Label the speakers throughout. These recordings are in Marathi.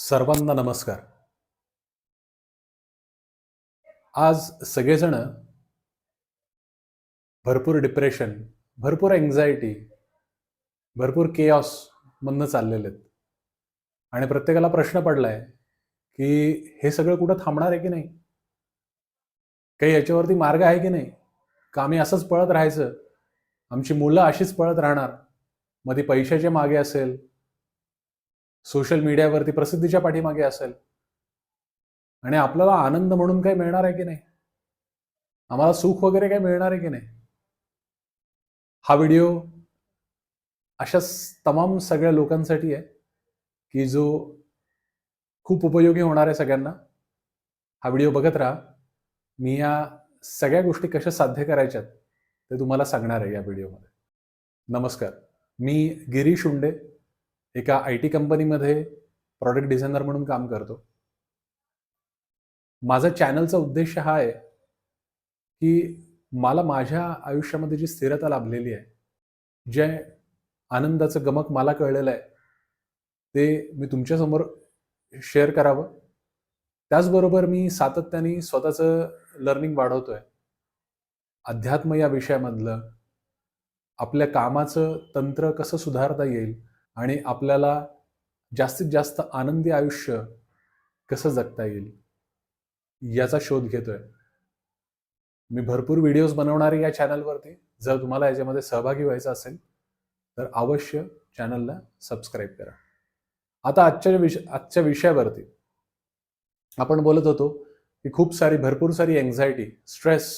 Speaker 1: सर्वांना नमस्कार. आज सगळेजण भरपूर डिप्रेशन भरपूर एन्झायटी भरपूर केऑस मधनं चाललेले आहेत. आणि प्रत्येकाला प्रश्न पडलाय की हे सगळं कुठं थांबणार आहे की नाही? काही याच्यावरती मार्ग आहे की नाही? का आम्ही असंच पळत राहायचं? आमची मुलं अशीच पळत राहणार? मग ती पैशाच्या मागे असेल सोशल मीडियावरती प्रसिद्धीच्या पाठीमागे असेल. आणि आपल्याला आनंद म्हणून काही मिळणार आहे की नाही? आम्हाला सुख वगैरे काही मिळणार आहे की नाही? हा व्हिडिओ अशा तमाम सगळ्या लोकांसाठी आहे की जो खूप उपयोगी होणार आहे सगळ्यांना. हा व्हिडिओ बघत राहा. मी या सगळ्या गोष्टी कशा साध्य करायच्यात ते तुम्हाला सांगणार आहे या व्हिडिओमध्ये. नमस्कार. मी गिरीश उंडे. एका आय टी कंपनीमध्ये प्रॉडक्ट डिझायनर म्हणून काम करतो. माझा चॅनलचा उद्देश हा आहे की मला माझ्या आयुष्यामध्ये जी स्थिरता लाभलेली आहे जे आनंदाचं गमक मला कळलेलं आहे ते मी तुमच्यासमोर शेअर करावं. त्याचबरोबर मी सातत्याने स्वतःचं लर्निंग वाढवतोय. अध्यात्म या विषयामधलं आपल्या कामाचं तंत्र कसं सुधारता येईल आणि आपल्याला जास्तीत जास्त आनंदी आयुष्य कसं जगता येईल याचा शोध घेतोय. मी भरपूर व्हिडिओज बनवणारे या चॅनलवरती जर तुम्हाला याच्यामध्ये सहभागी व्हायचं असेल तर अवश्य चॅनलला सबस्क्राईब करा. आता आजच्या विष आजच्या विषयावरती आपण बोलत होतो की खूप सारी भरपूर सारी एन्झायटी स्ट्रेस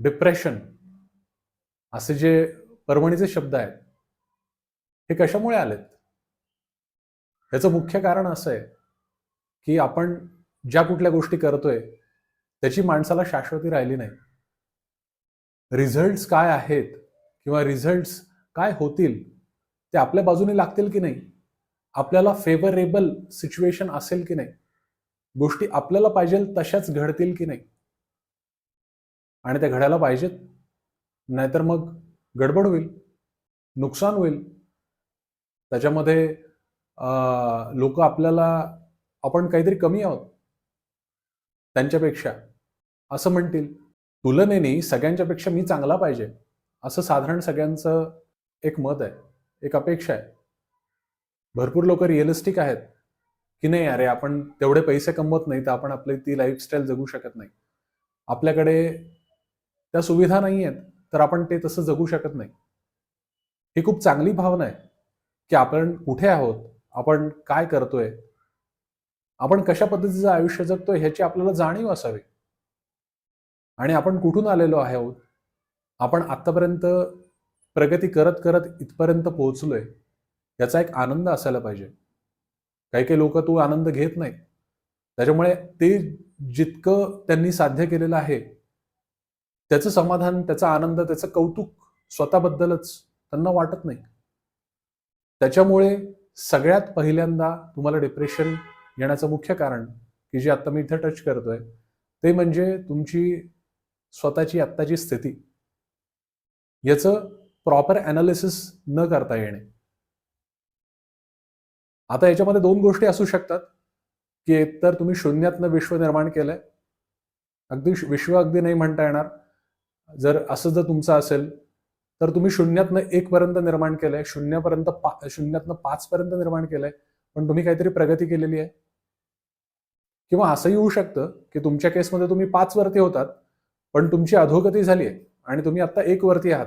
Speaker 1: डिप्रेशन असे जे परवणीचे शब्द आहेत हे कशामुळे आलेत? याचं मुख्य कारण असं आहे की आपण ज्या कुठल्या गोष्टी करतोय त्याची माणसाला शाश्वती राहिली नाही. रिझल्ट्स काय आहेत किंवा रिझल्ट्स काय होतील ते आपल्या बाजूने लागतील की नाही? आपल्याला फेवरेबल सिच्युएशन असेल की नाही? गोष्टी आपल्याला पाहिजे तशाच घडतील की नाही? आणि त्या घडायला पाहिजेत. नाहीतर मग गडबड होईल नुकसान होईल. त्याच्यामध्ये लोक आपल्याला आपण काहीतरी कमी आहोत. त्यांच्यापेक्षा. असं म्हणतील. तुलनेने सगळ्यांच्यापेक्षा मी चांगला पाहिजे. असं साधारण सगळ्यांचं एक मत आहे. एक अपेक्षा आहे. भरपूर लोक रिअलिस्टिक आहेत. की नाही अरे आपण तेवढे पैसे कमवत नाही तर आपण आपली ती लाईफस्टाईल जगू शकत नाही. आपल्याकडे त्या सुविधा नाही आहेत तर आपण ते तसं जगू शकत नाही. ही खूप चांगली भावना आहे. की आपण कुठे आहोत? आपण काय करतोय? आपण कशा पद्धतीचं आयुष्य जगतोय ह्याची आपल्याला जाणीव असावी. आणि आपण कुठून आलेलो आहोत? आपण आतापर्यंत प्रगती करत करत इथपर्यंत पोहोचलोय याचा एक आनंद असायला पाहिजे. काही काही लोक तो आनंद घेत नाही त्याच्यामुळे ते जितकं त्यांनी साध्य केलेलं आहे त्याचं समाधान त्याचा आनंद त्याचं कौतुक स्वतःबद्दलच त्यांना वाटत नाही. त्याच्यामुळे सगळ्यात पहिल्यांदा तुम्हाला डिप्रेशन येण्याचं मुख्य कारण की जे आता मी इथे टच करतोय ते म्हणजे तुमची स्वतःची आत्ताची स्थिती. याचं प्रॉपर ॲनालिसिस न करता येणे. आता याच्यामध्ये दोन गोष्टी असू शकतात की एकतर तुम्ही शून्यातनं विश्व निर्माण केलंय. अगदी विश्व अगदी नाही म्हणता येणार. जर असं जर तुमचं असेल तर तुम्ही शून्यातनं एक पर्यंत निर्माण केलंय शून्यापर्यंत पा शून्यातनं पाच पर्यंत निर्माण केलंय पण तुम्ही काहीतरी प्रगती केलेली आहे. किंवा असंही होऊ शकतं की तुमच्या केसमध्ये तुम्ही पाच वरती होतात पण तुमची अधोगती झाली आहे आणि तुम्ही आता एक वरती आहात.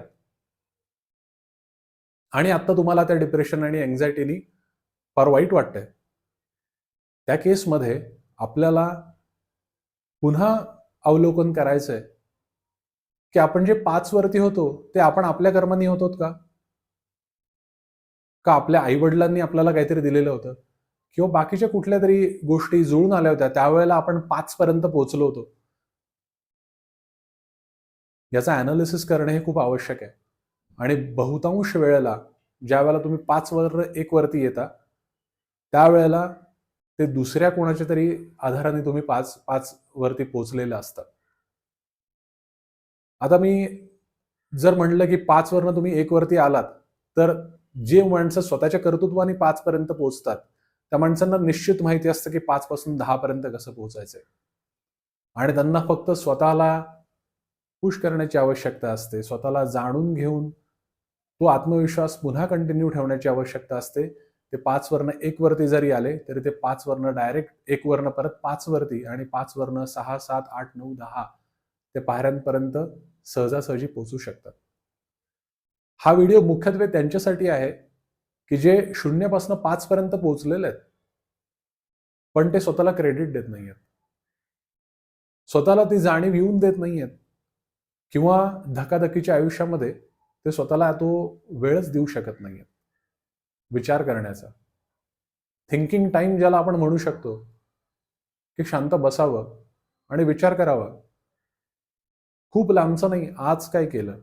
Speaker 1: आणि आता तुम्हाला त्या डिप्रेशन आणि एन्झायटीनी फार वाईट वाटतंय. त्या केसमध्ये आपल्याला पुन्हा अवलोकन करायचंय की आपण जे पाच वरती होतो ते आपण आपल्या कर्मांनी होतो का? का आपल्या आई वडिलांनी आपल्याला काहीतरी दिलेलं होतं? किंवा बाकीच्या कुठल्या तरी गोष्टी जुळून आल्या होत्या त्यावेळेला आपण पाच पर्यंत पोहोचलो होतो? याचा अनालिसिस करणे हे खूप आवश्यक आहे. आणि बहुतांश वेळेला ज्या वेळेला तुम्ही पाच वर एक वरती येता त्यावेळेला ते दुसऱ्या कोणाच्या तरी आधाराने तुम्ही पाच पाच वरती पोचलेलं असतात आता मी जर म्हणलं की पाच वरनं तुम्ही एक वरती आलात तर जे माणसं स्वतःच्या कर्तृत्वाने पाच पर्यंत पोहोचतात त्या माणसांना निश्चित माहिती असतं की पाच पासून दहा पर्यंत कसं पोहोचायचंय. आणि त्यांना फक्त स्वतःला पुश करण्याची आवश्यकता असते स्वतःला जाणून घेऊन तो आत्मविश्वास पुन्हा कंटिन्यू ठेवण्याची आवश्यकता असते. ते पाच वर्ण एक वरती जरी आले तरी ते पाच वर्ण डायरेक्ट एक वर्ण परत पाच वरती आणि पाच वर्ण सहा सात आठ नऊ दहा ते पायऱ्यांपर्यंत सहजासहजी पोहोचू शकतात. हा व्हिडिओ मुख्यत्वे त्यांच्यासाठी आहे की जे शून्यापासून पाचपर्यंत पोहोचलेले आहेत पण ते स्वतःला क्रेडिट देत नाही आहेत स्वतःला ती जाणीव येऊन देत नाहीयेत किंवा धकाधकीच्या आयुष्यामध्ये ते स्वतःला तो वेळच देऊ शकत नाहीयेत विचार करण्याचा. थिंकिंग टाईम ज्याला आपण म्हणू शकतो की शांत बसावं आणि विचार करावा. खूप लांबचं नाही आज काय केलं?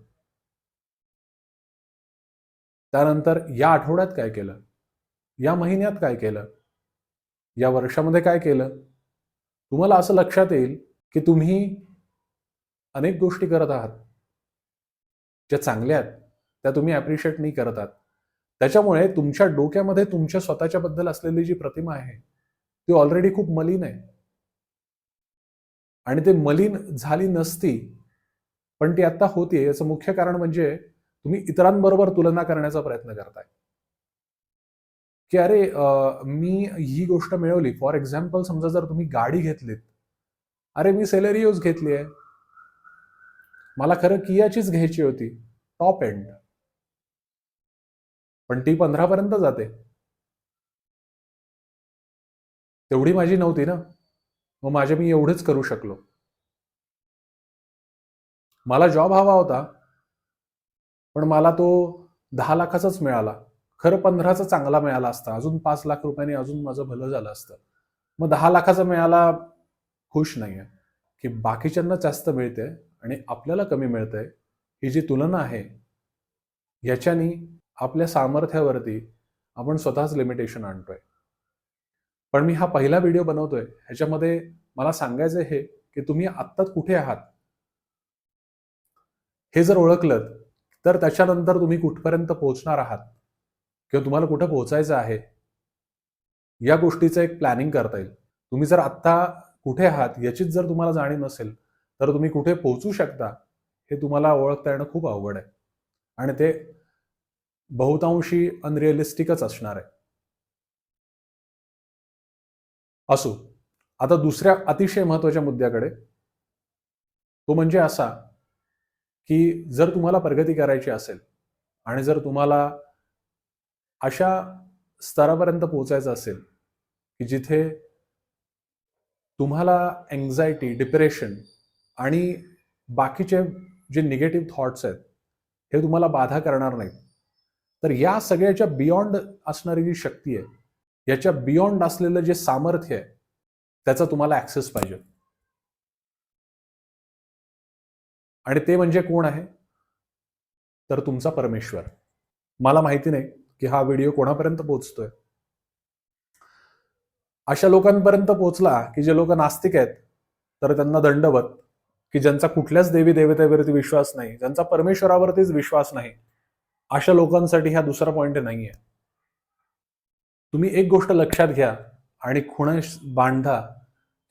Speaker 1: त्यानंतर या आठवड्यात काय केलं? या महिन्यात काय केलं? या वर्षामध्ये काय केलं? तुम्हाला असं लक्षात येईल की तुम्ही अनेक गोष्टी करत आहात. ज्या चांगल्या आहेत त्या तुम्ही ॲप्रिशिएट नाही करत आहात. त्याच्यामुळे तुमच्या डोक्यामध्ये तुमच्या स्वतःच्या बद्दल असलेली जी प्रतिमा आहे ती ऑलरेडी खूप मलिन आहे. आणि ते मलिन झाली नसती पण ती आता होतीये. याचं मुख्य कारण म्हणजे तुम्ही इतरांबरोबर तुलना करण्याचा प्रयत्न करताय. की अरे मी ही गोष्ट मिळवली. फॉर एक्झाम्पल समजा जर तुम्ही गाडी घेतलीत. अरे मी सेलेरियोज घेतली आहे मला खरं कियाचीच घ्यायची होती. टॉप एंड पण ती पंधरा पर्यंत जाते. तेवढी माझी नव्हती ना. मग माझे मी एवढंच करू शकलो. मला जॉब हवा होता पण मला तो दहा लाखाचाच मिळाला. खरं पंधराचा चांगला मिळाला असता. अजून पाच लाख रुपयांनी अजून माझं भलं झालं असतं. मग दहा लाखाचा मिळाला खुश नाहीये. की बाकीच्यांना जास्त मिळते आणि आपल्याला कमी मिळतंय ही जी तुलना आहे याच्यानी आपल्या सामर्थ्यावरती आपण स्वतःच लिमिटेशन आणतोय. पण मी हा पहिला व्हिडिओ बनवतोय ह्याच्यामध्ये मला सांगायचं हे की तुम्ही आत्ताच कुठे आहात? हे जर ओळखलं तर त्याच्यानंतर तुम्ही कुठपर्यंत पोहोचणार आहात? किंवा तुम्हाला कुठं पोहोचायचं आहे? या गोष्टीचं एक प्लॅनिंग करता येईल. तुम्ही जर आत्ता कुठे आहात याचीच जर तुम्हाला जाणीव नसेल तर तुम्ही कुठे पोहोचू शकता हे तुम्हाला ओळखता येणं खूप अवघड आहे. आणि ते बहुतांशी अनरिअलिस्टिकच असणार आहे. असो. आता दुसऱ्या अतिशय महत्त्वाच्या मुद्द्याकडे. तो म्हणजे असा की जर तुम्हाला प्रगती करायची असेल आणि जर तुम्हाला अशा स्तरापर्यंत पोहोचायचं असेल की जिथे तुम्हाला एन्झायटी डिप्रेशन आणि बाकीचे जे निगेटिव्ह थॉट्स आहेत हे तुम्हाला बाधा करणार नाहीत. तर या सगळ्याच्या बियॉन्ड असणारी जी शक्ती आहे याच्या बियॉन्ड असलेलं जे सामर्थ्य आहे त्याचा तुम्हाला ऍक्सेस पाहिजे. आणि ते म्हणजे कोण आहे? तर तुमचा परमेश्वर. मला माहिती नाही की हा व्हिडिओ कोणापर्यंत पोहोचतोय. अशा लोकांपर्यंत पोहोचला की जे लोक नास्तिक आहेत तर त्यांना दंडवत की ज्यांचा कुठल्याच देवी देवतेवरती विश्वास नाही ज्यांचा परमेश्वरावरतीच विश्वास नाही अशा लोकांसाठी हा दुसरा पॉइंट नाहीये. तुम्ही एक गोष्ट लक्षात घ्या आणि खुण बांधा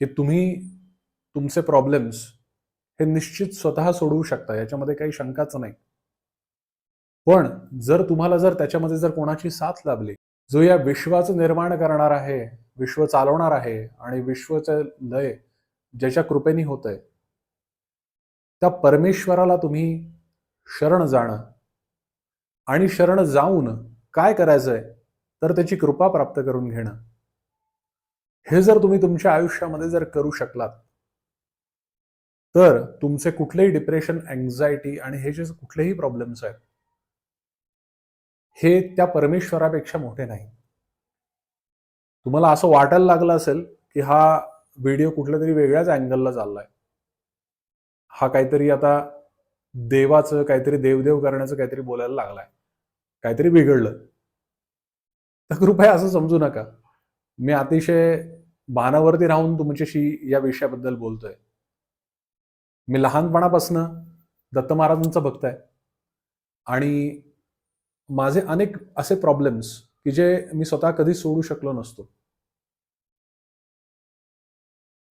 Speaker 1: की तुम्ही तुमचे प्रॉब्लेम्स हे निश्चित स्वतः सोडवू शकता याच्यामध्ये काही शंकाच नाही. पण जर तुम्हाला जर त्याच्यामध्ये जर कोणाची साथ लाभली जो या विश्वाचं निर्माण करणार आहे विश्व चालवणार आहे आणि विश्वचं लय ज्याच्या कृपेने होत आहे त्या परमेश्वराला तुम्ही शरण जाणं आणि शरण जाऊन काय करायचंय तर त्याची कृपा प्राप्त करून घेणं. हे जर तुम्ही तुमच्या आयुष्यामध्ये जर करू शकलात तर तुमचे कुठलेही डिप्रेशन अँझायटी आणि हे जे कुठलेही प्रॉब्लेम्स आहेत हे त्या परमेश्वरापेक्षा मोठे नाही. तुम्हाला असं वाटायला लागलं असेल की हा व्हिडिओ कुठल्या तरी वेगळ्याच अँगलला चाललाय. हा काहीतरी आता देवाचं काहीतरी देवदेव करण्याचं काहीतरी बोलायला लागलाय. काहीतरी बिघडलं. तर कृपया असं समजू नका. मी अतिशय भानावरती राहून तुमच्याशी या विषयाबद्दल बोलतोय. मी लहानपणापासनं दत्त महाराजांचा भक्त आहे आणि माझे अनेक असे प्रॉब्लेम्स की जे मी स्वतः कधी सोडू शकलो नसतो.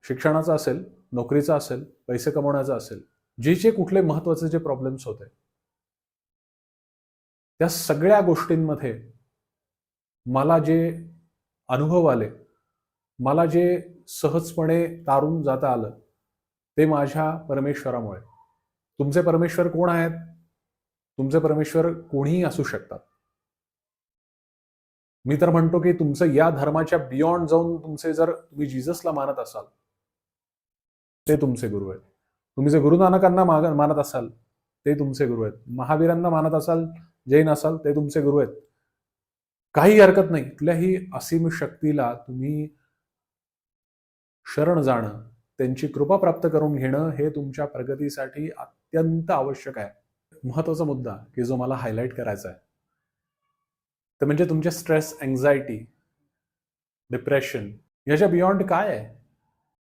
Speaker 1: शिक्षणाचा असेल नोकरीचा असेल पैसे कमवण्याचा असेल जे जे कुठले महत्त्वाचे जे प्रॉब्लेम्स होते. त्या सगळ्या गोष्टींमध्ये मला जे अनुभव आले मला जे सहजपणे तारून जाता आलं ते माझ्या परमेश्वरामुळे. तुमचे परमेश्वर कोण आहेत? तुमचे परमेश्वर कोणीही असू शकतात. मी तर म्हणतो की तुमचं या धर्माच्या बियॉन्ड जाऊन तुमचे जर तुम्ही जीजसला मानत असाल ते तुमचे गुरु आहेत. तुम्ही जे गुरु नानकांना मानत असाल ते तुमचे गुरु आहेत. महावीरांना मानत असाल जैन असाल ते तुमचे गुरु आहेत. काही हरकत नाही. कुठल्याही असीम शक्तीला तुम्ही शरण जाणं त्यांची कृपा प्राप्त करून घेणं हे तुमच्या प्रगतीसाठी अत्यंत आवश्यक आहे. महत्त्वाचा मुद्दा की जो मला हायलाईट करायचा आहे. तर म्हणजे तुमचे स्ट्रेस अँझायटी डिप्रेशन याच्या बियॉन्ड काय आहे?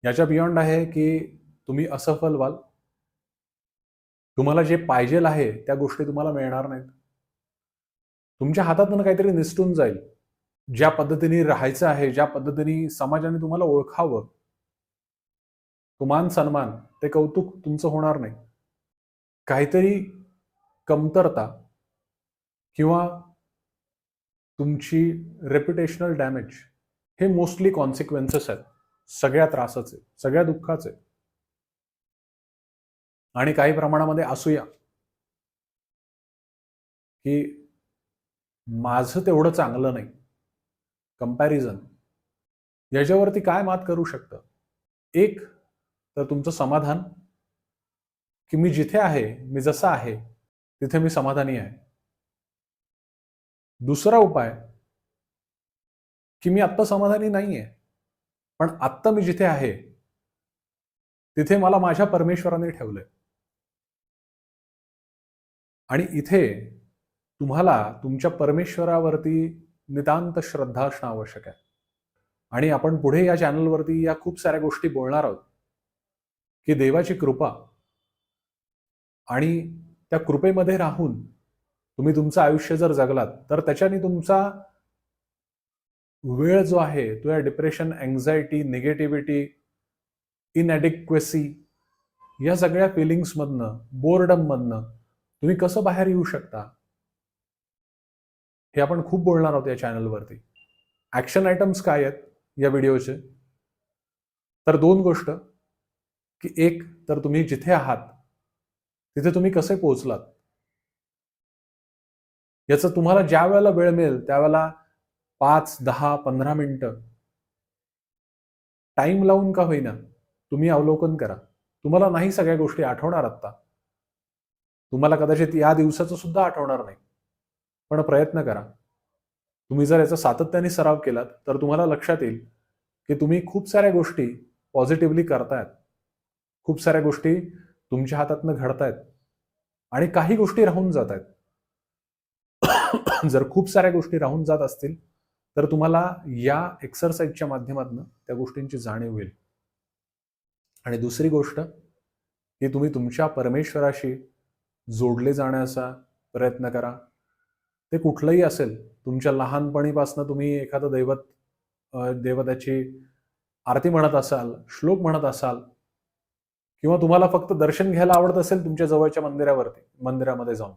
Speaker 1: याच्या बियॉन्ड आहे की तुम्ही असफल व्हाल. तुम्हाला जे पाहिजेल आहे त्या गोष्टी तुम्हाला मिळणार नाहीत. तुमच्या हातातून काहीतरी निसटून जाईल. ज्या पद्धतीने राहायचं आहे ज्या पद्धतीने समाजाने तुम्हाला ओळखावं तो मान सन्मान ते कौतुक तुमचं होणार नाही. काहीतरी कमतरता किंवा तुमची रेप्युटेशनल डॅमेज हे मोस्टली कॉन्सिक्वेन्सेस आहेत. सगळ्या त्रासाचे सगळ्या दुःखाचे. आणि काही प्रमाणामध्ये असूया. की माझं तेवढं चांगलं नाही. कंपॅरिझन याच्यावरती काय मात करू शकतं? एक तर तुमचं समाधान की मी जिथे आहे मी जसा आहे तिथे मी समाधानी आहे. दुसरा उपाय की मी आत्ता समाधानी नाही आहे पण आत्ता मी जिथे आहे तिथे मला माझ्या परमेश्वराने ठेवलंय. आणि इथे तुम्हाला तुमच्या परमेश्वरावरती नितांत श्रद्धा असणं आवश्यक आहे. आणि आपण पुढे या चॅनलवरती या खूप साऱ्या गोष्टी बोलणार आहोत. की देवाची कृपा आणि त्या कृपेमध्ये राहून तुम्ही तुमचं आयुष्य जर जगलात तर त्याच्याने तुमचा वेळ जो आहे तो या डिप्रेशन अँझायटी निगेटिव्हिटी इनॲडिक्वेसी या सगळ्या फिलिंग्समधनं बोर्डममधनं तुम्ही कसं बाहेर येऊ शकता? हे आपण खूप बोलणार आहोत या चॅनलवरती ॲक्शन आयटम्स काय आहेत या व्हिडिओचे तर दोन गोष्ट. की एक तर तुम्ही जिथे आहात तिथे तुम्ही कसे पोहोचलात? याचं तुम्हाला ज्या वेळेला वेळ मिळेल त्यावेळेला पाच दहा पंधरा मिनिटं टाइम लावून का होईना तुम्ही अवलोकन करा. तुम्हाला नाही सगळ्या गोष्टी आठवणार आत्ता. तुम्हाला कदाचित या दिवसाचं सुद्धा आठवणार नाही. पण प्रयत्न करा. तुम्ही जर याचा सातत्याने सराव केलात तर तुम्हाला लक्षात येईल की तुम्ही खूप साऱ्या गोष्टी पॉझिटिव्हली करतायत. खूप साऱ्या गोष्टी तुमच्या हातातनं घडतायत आणि काही गोष्टी राहून जात आहेत जर खूप साऱ्या गोष्टी राहून जात असतील तर तुम्हाला या एक्सरसाइजच्या माध्यमातून त्या गोष्टींची जाणीव होईल. आणि दुसरी गोष्ट की तुम्ही तुमच्या परमेश्वराशी जोडले जाण्याचा प्रयत्न करा. ते कुठलंही असेल तुमच्या लहानपणीपासून तुम्ही एखादं दैवत देवताची आरती म्हणत असाल श्लोक म्हणत असाल किंवा तुम्हाला फक्त दर्शन घ्यायला आवडत असेल तुमच्या जवळच्या मंदिरावरती मंदिरामध्ये जाऊन.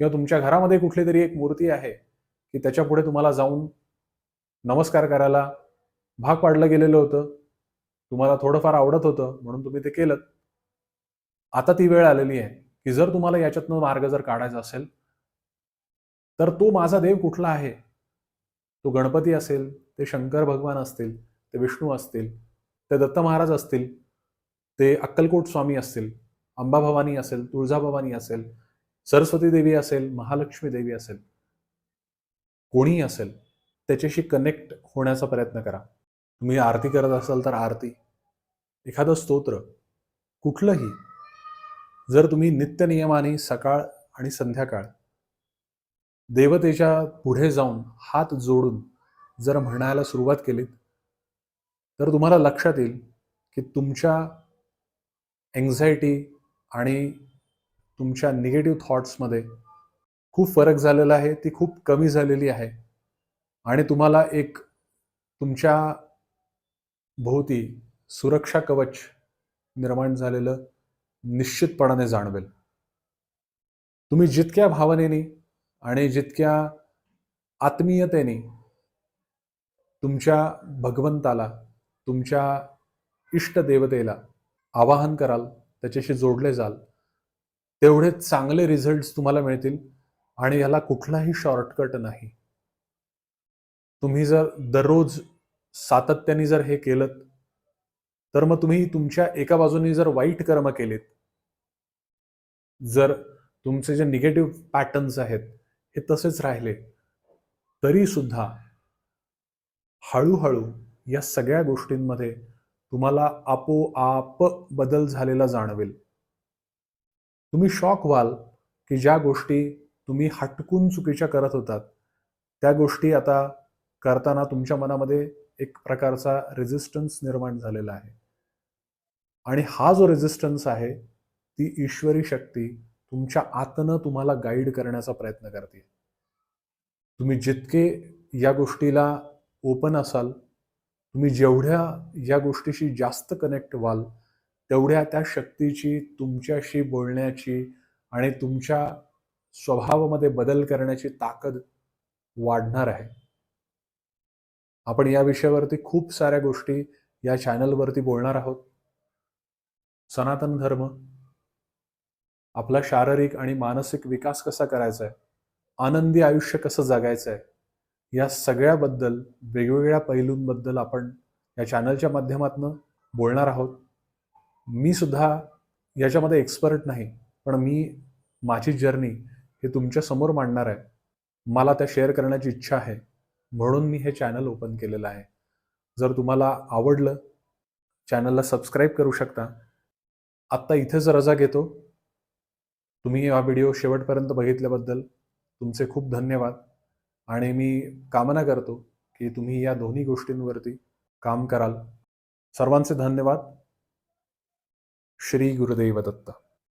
Speaker 1: किंवा तुमच्या घरामध्ये कुठली तरी एक मूर्ती आहे की त्याच्या पुढे तुम्हाला जाऊन नमस्कार करायला भाग पाडलं गेलेलं होतं तुम्हाला थोडंफार आवडत होतं म्हणून तुम्ही ते केलं. आता ती वेळ आलेली आहे की जर तुम्हाला याच्यातनं मार्ग जर काढायचा असेल तर तो माझा देव कुठला आहे? तो गणपती असेल ते शंकर भगवान असतील ते विष्णू असतील ते दत्त महाराज असतील ते अक्कलकोट स्वामी असतील अंबाभवानी असेल तुळजाभवानी असेल सरस्वती देवी असेल महालक्ष्मी देवी असेल कोणीही असेल त्याच्याशी कनेक्ट होण्याचा प्रयत्न करा. तुम्ही आरती करत असाल तर आरती. एखादं स्तोत्र कुठलंही जर तुम्ही नित्यनियमाने सकाळ आणि संध्याकाळ देवतेच्या पुढे जाऊन हात जोडून जर म्हणायला सुरुवात केलीत तर तुम्हाला लक्षात येईल की तुमच्या एन्झायटी आणि तुमच्या निगेटिव्ह थॉट्समध्ये खूप फरक झालेला आहे ती खूप कमी झालेली आहे. आणि तुम्हाला एक तुमच्या भोवती सुरक्षा कवच निर्माण झालेलं निश्चितपणाने जाणवेल. तुम्ही जितक्या भावनेने आणि जितक्या आत्मीयतेने तुमच्या भगवंताला तुमच्या इष्टदेवतेला आवाहन कराल त्याच्याशी जोडले जाल तेवढे चांगले रिझल्ट्स तुम्हाला मिळतील आणि याला कुठलाही शॉर्टकट नाही. तुम्ही जर दररोज सातत्याने जर हे केलं तर मग तुम्ही तुमच्या एका बाजूने जर वाईट कर्म केलेत जर तुमचे जे निगेटिव्ह पॅटर्न्स आहेत हे तसेच राहिले तरी सुद्धा हळूहळू या सगळ्या गोष्टींमध्ये तुम्हाला आपोआप बदल झालेला जाणवेल. तुम्ही शॉक व्हाल की ज्या गोष्टी तुम्ही हटकून चुकीच्या करत होतात त्या गोष्टी आता करताना तुमच्या मनामध्ये एक प्रकारचा रेझिस्टन्स निर्माण झालेला आहे. आणि हा जो रेझिस्टन्स आहे ती ईश्वरी शक्ती तुमच्या आतनं तुम्हाला गाईड करण्याचा प्रयत्न करते. तुम्ही जितके या गोष्टीला ओपन असाल तुम्ही जेवढ्या या गोष्टीशी जास्त कनेक्ट व्हाल तेवढ्या त्या शक्तीची तुमच्याशी बोलण्याची आणि तुमच्या स्वभावामध्ये बदल करण्याची ताकद वाढणार आहे. आपण या विषयावरती खूप साऱ्या गोष्टी या चॅनलवरती बोलणार आहोत. सनातन धर्म आपला शारीरिक आणि मानसिक विकास कसा करायचा आहे? आनंदी आयुष्य कसं जगायचं आहे? या सगळ्याबद्दल वेगवेगळ्या पैलूंबद्दल आपण या चॅनलच्या माध्यमातून बोलणार आहोत. मी सुद्धा याच्यामध्ये एक्सपर्ट नाही पण मी माझी जर्नी हे तुमच्यासमोर मांडणार आहे. मला त्या शेअर करण्याची इच्छा आहे म्हणून मी हे चॅनल ओपन केलेलं आहे. जर तुम्हाला आवडलं चॅनलला सबस्क्राईब करू शकता. आत्ता इथेच रजा घेतो तुम्ही हा व्हिडिओ शेवटपर्यंत बघितल्याबद्दल तुमचे खूप धन्यवाद. आणि मी कामना करतो की तुम्ही या दोन्ही गोष्टींवरती काम कराल. सर्वांचे धन्यवाद. श्री गुरुदेव दत्त.